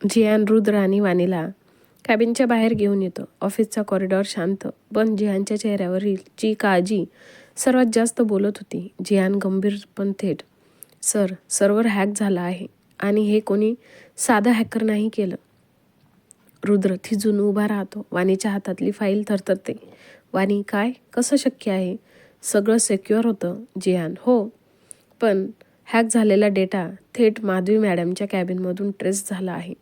जियान रुद्र आणि वाणीला कॅबिनच्या बाहेर घेऊन येतो. ऑफिसचा कॉरिडॉर शांत पण जियानच्या चेहऱ्यावरील जी काळजी सर्वात जास्त बोलत होती जियान गंभीर पण थेट सर सर्व्हर हॅक झाला आहे आणि हे कोणी साधं हॅकर नाही केलं. रुद्र थिजून उभा राहतो. वाणीच्या हातातली फाईल थरथरते. वाणी काय? कसं शक्य आहे? सगळं सेक्युअर होतं जियान हो पण हॅक झालेला डेटा थेट माधवी मॅडमच्या कॅबिनमधून ट्रेस झाला आहे.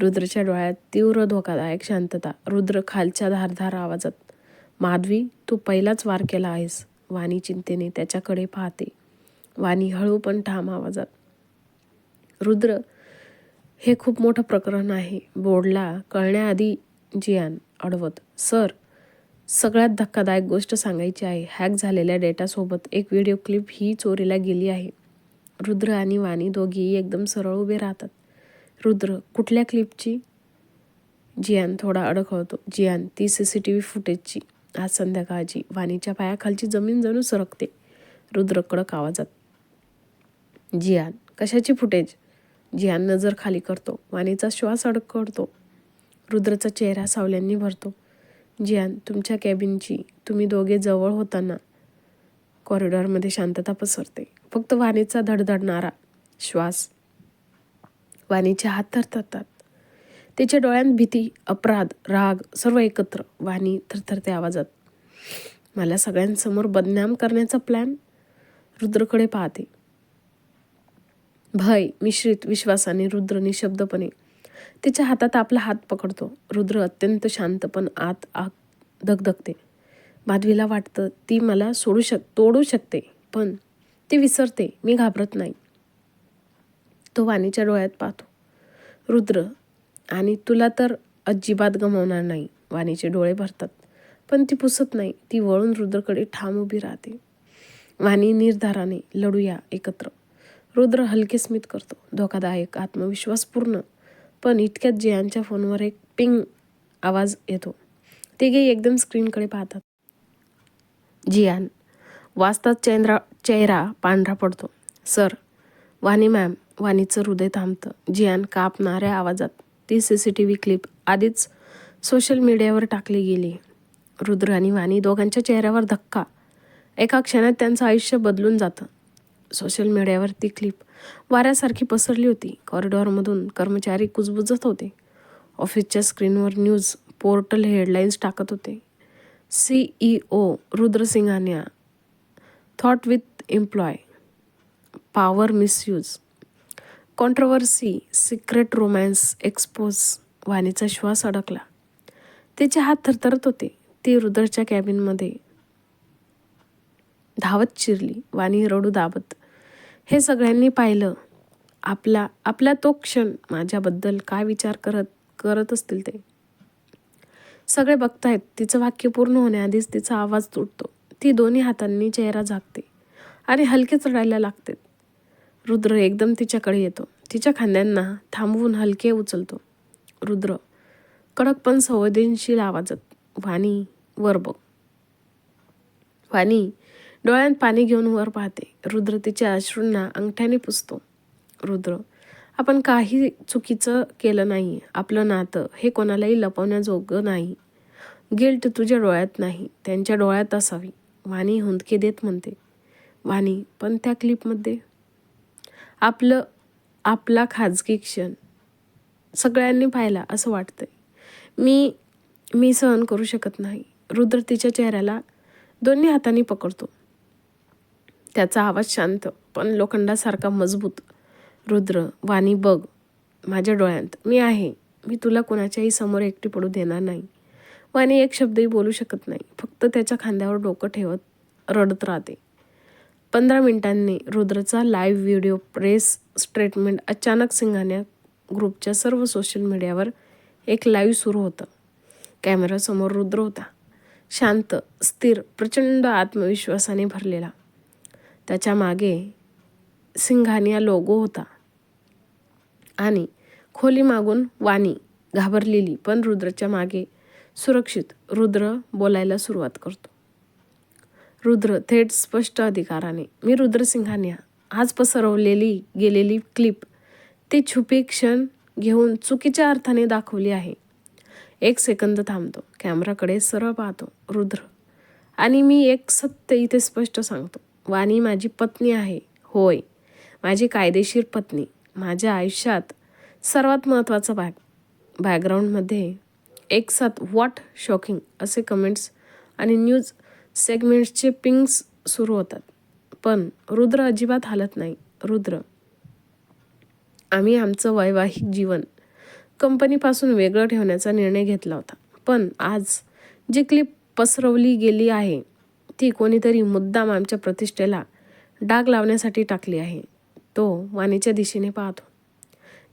रुद्रच्या डोळ्यात तीव्र धोकादायक शांतता रुद्र खालच्या धारधार आवाजात माधवी तू पहिलाच वार केला आहेस वाणी चिंतेने त्याच्याकडे पाहते. वाणी हळू पण ठाम आवाजात रुद्र हे खूप मोठं प्रकरण आहे. बोर्डला कळण्याआधी जियान अडवत. सर सगळ्यात धक्कादायक गोष्ट सांगायची आहे. हॅक झालेल्या डेटासोबत एक व्हिडिओ क्लिप ही चोरीला गेली आहे. रुद्र आणि वाणी दोघेही एकदम सरळ उभे राहतात. रुद्र कुठल्या क्लिपची जियान थोडा अडखळतो जियान ती सी सी टी व्ही फुटेजची आज संध्याकाळची. वाणीच्या पायाखालची जमीन जणू सरकते. रुद्र कडक आवाजात. जियान कशाची फुटेज जियान नजर खाली करतो. वाणीचा श्वास अडकडतो रुद्रचा चेहरा सावल्यांनी भरतो. जियान तुमच्या कॅबिनची तुम्ही दोघे जवळ होताना कॉरिडॉरमध्ये शांतता पसरते. फक्त वाणीचा धडधडणारा श्वास. वाणीचे हात थरथरतात त्याच्या डोळ्यांत भीती अपराध राग सर्व एकत्र वाणी थरथरते आवाजात. मला सगळ्यांसमोर बदनाम करण्याचा प्लॅन रुद्रकडे पाहते. भय मिश्रित विश्वासाने रुद्र निशब्दपणे त्याच्या हातात आपला हात पकडतो. रुद्र अत्यंत शांत पण आत आग धगधगते. माधवीला वाटतं ती मला सोडू शक तोडू शकते पण ती विसरते. मी घाबरत नाही. तो वाणीच्या डोळ्यात पाहतो. रुद्र आणि तुला तर अजिबात गमावणार नाही. वाणीचे डोळे भरतात. पण ती पुसत नाही. ती वळून रुद्रकडे ठाम उभी राहते. वाणी निर्धाराने लढूया एकत्र. रुद्र हलके स्मित करतो. धोकादायक आत्मविश्वासपूर्ण पण इतक्यात जयांच्या फोनवर एक पिंग आवाज येतो. तिघे एकदम स्क्रीनकडे पाहतात. जियान वाचताच चेंद्रा चेहरा पांढरा पडतो. सर वाणी मॅम वाणीचं हृदय थांबतं. जियान कापणाऱ्या आवाजात ती C C T V clip आधीच सोशल मीडियावर टाकली गेली. रुद्र आणि वाणी दोघांच्या चेहऱ्यावर धक्का. एका क्षणात त्यांचं आयुष्य बदलून जातं. सोशल मीडियावर ती क्लिप वाऱ्यासारखी पसरली होती. कॉरिडॉरमधून कर्मचारी कुजबुजत होते. ऑफिसच्या स्क्रीनवर न्यूज पोर्टल हेडलाईन्स टाकत होते. C E O Rudra thought with employ power misuse controversy secret romance expose वाणीचा श्वास अडकला. तिचे हात थरथरत होते. ती रुद्रच्या कॅबिनमध्ये धावत चिरली वाणी रडू दाबत. हे सगळ्यांनी पाहिलं. आपला आपला तो क्षण माझ्याबद्दल काय विचार करत करत असतील ते. सगळे बघतायत. तिचं वाक्य पूर्ण होण्याआधीच तिचा आवाज तुटतो. ती दोन्ही हातांनी चेहरा झाकते. आणि हलकेच रडायला लागते रुद्र एकदम तिच्याकडे येतो. तिच्या खांद्यांना थांबवून हलके उचलतो. रुद्र कडक पण संवेदनशील आवाजात वाणी वर बघ. वाणी डोळ्यात पाणी घेऊन वर पाहते. रुद्र तिच्या अश्रूंना अंगठ्याने पुसतो. रुद्र आपण काही चुकीचं केलं नाही. आपलं नातं हे कोणालाही लपवण्याजोगं नाही. गिल्ट तुझ्या डोळ्यात नाही त्यांच्या डोळ्यात असावी. वाणी हुंदके देत म्हणते. वाणी पण त्या क्लिपमध्ये आपलं आपला खाजगी क्षण. सगळ्यांनी पाहिला असं वाटतंय. मी मी सहन करू शकत नाही. रुद्र तिच्या चेहऱ्याला दोन्ही हातांनी पकडतो. त्याचा आवाज शांत पण लोखंडासारखा मजबूत. रुद्र वाणी बघ. माझ्या डोळ्यात मी आहे. मी तुला कुणाच्याही समोर एकटी पडू देणार नाही. वाणी एक शब्दही बोलू शकत नाही. फक्त त्याच्या खांद्यावर डोकं ठेवत रडत राहते. पंधरा मिनिटांनी रुद्रचा लाईव्ह व्हिडिओ प्रेस स्टेटमेंट अचानक सिंघाने ग्रुपच्या सर्व सोशल मीडियावर एक लाईव्ह सुरू होतं. कॅमेरासमोर रुद्र होता. शांत स्थिर प्रचंड आत्मविश्वासाने भरलेला. त्याच्यामागे सिंघानिया लोगो होता. आणि खोली मागून वाणी घाबरलेली पण रुद्रच्या मागे सुरक्षित रुद्र बोलायला सुरुवात करतो. रुद्र थेट स्पष्ट अधिकाराने मी रुद्र सिंघानिया आज पसरवलेली गेलेली क्लिप ती छुपी क्षण घेऊन चुकीच्या अर्थाने दाखवली आहे. एक सेकंद थांबतो कॅमेराकडे सरळ पाहतो रुद्र. आणि मी एक सत्य इथे स्पष्ट सांगतो वाणी माझी पत्नी आहे होय. माझी कायदेशीर पत्नी माझ्या आयुष्यात सर्वात महत्त्वाचा भाग बॅकग्राऊंडमध्ये एक साथ वॉट शॉकिंग असे कमेंट्स आणि न्यूज सेगमेंट्सचे पिंग्स सुरू होतात. पण रुद्र अजिबात हालत नाही. रुद्र. आम्ही आमचं वैवाहिक जीवन कंपनीपासून वेगळं ठेवण्याचा निर्णय घेतला होता. पण आज जी क्लिप पसरवली गेली आहे ती कोणीतरी मुद्दाम आमच्या प्रतिष्ठेला डाग लावण्यासाठी टाकली आहे. तो वाणीच्या दिशेने पाहतो.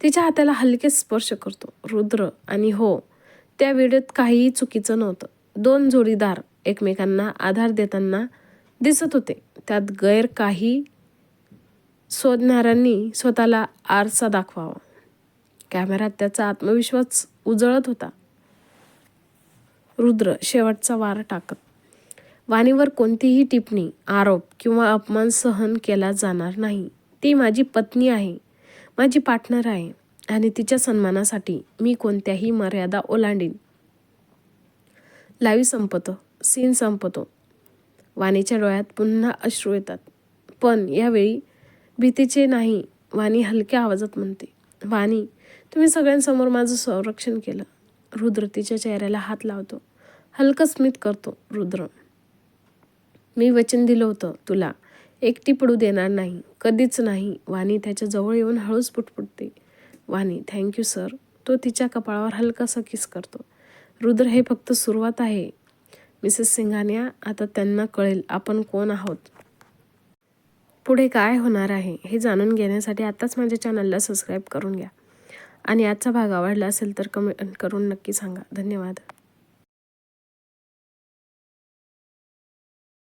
तिच्या हाताला हलके स्पर्श करतो. रुद्र आणि हो त्या वेळेत काहीही चुकीचं नव्हतं. दोन जोडीदार एकमेकांना आधार देताना दिसत होते. त्यात गैर काही शोधणाऱ्यांनी स्वतःला आरसा दाखवावा. कॅमेऱ्यात त्याचा आत्मविश्वास उजळत होता. रुद्र शेवटचा वार टाकत. वाणीवर कोणतीही टिप्पणी आरोप किंवा अपमान सहन केला जाणार नाही. ती माझी पत्नी आहे. माझी पार्टनर आहे. आणि तिच्या सन्मानासाठी मी कोणत्याही मर्यादा ओलांडीन. लाईव्ह संपतं. सीन संपतो. वाणीच्या डोळ्यात पुन्हा अश्रू येतात. पण यावेळी भीतीचे नाही वाणी हलक्या आवाजात म्हणते वाणी तुम्ही सगळ्यांसमोर माझं संरक्षण केलं. रुद्र तिच्या चेहऱ्याला हात लावतो. हलकं स्मित करतो रुद्र मी वचन दिलं होतं तुला. एकटी पडू देणार नाही कधीच नाही. वाणी त्याच्याजवळ येऊन हळूच पुटपुटते. वाणी थँक्यू सर तो तिच्या कपाळावर हलकासा किस करतो. रुद्र हे फक्त सुरुवात आहे. मिसेस सिंघानिया आता त्यांना कळेल आपण कोण आहोत. पुढे काय होणार आहे हे जाणून घेण्यासाठी आत्ताच माझ्या चॅनलला सबस्क्राईब करून घ्या. आणि आजचा भाग आवडला असेल तर कमेंट करून नक्की सांगा. धन्यवाद.